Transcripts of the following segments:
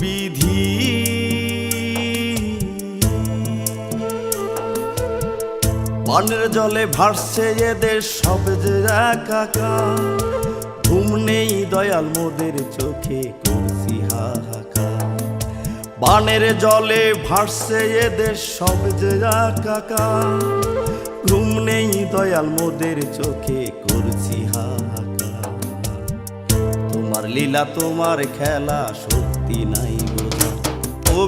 বিধি। পানের জলে ভাসছে এদের সব কাকা ঘুম নেই দয়াল মোদের চোখে কুসি হাহাকা বানের জলে ভাসছে এদের সব কাকা ঘুম নেই দয়াল মোদের চোখে কুসি হাহাকা তোমার লীলা তোমার খেলা সত্যি নাই বোঝা। ও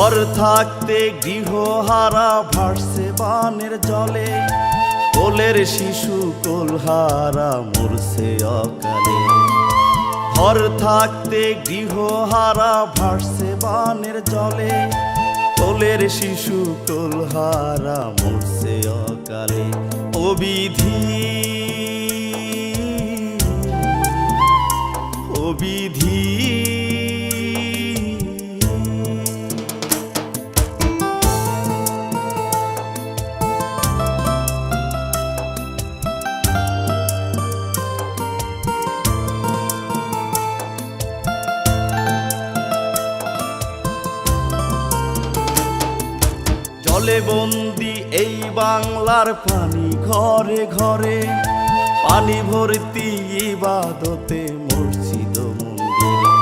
ঘর থাকতে গৃহহারা ভাসছে বানের জলে। কোলের শিশু কোলহারা মরছে অকালে। ঘর থাকতে গৃহহারা ভাসছে বানের জলে। কোলের শিশু কোলহারা মরছে অকালে। অবিধি বিধি জলে বন্দি এই বাংলার পানি ঘরে ঘরে। পানি ভর্তি ইবাদতে মসজিদ মন্দিরে।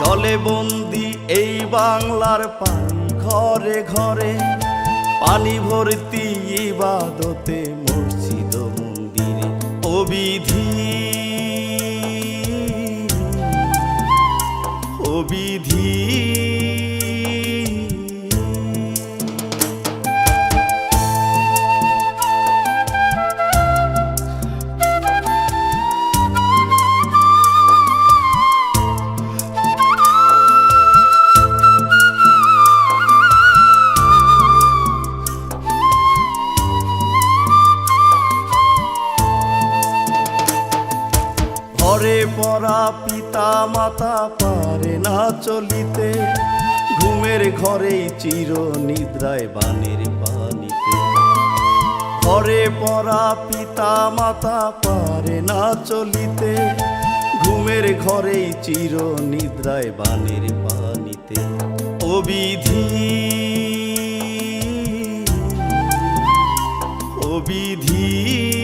জলে বন্দি এই বাংলার পানি ঘরে ঘরে। পানি ভর্তি ইবাদতে মসজিদ মন্দিরে। অবিধি। বিধি পড়া পিতা মাতা পারে না চলিতে। ঘুমের ঘরে চির নিদ্রায় বানের পানিতে। ঘরে পড়া পিতা মাতা পারে না চলিতে। ঘুমের ঘরে চির নিদ্রায় বানের পানিতে। অবিধি অবিধি।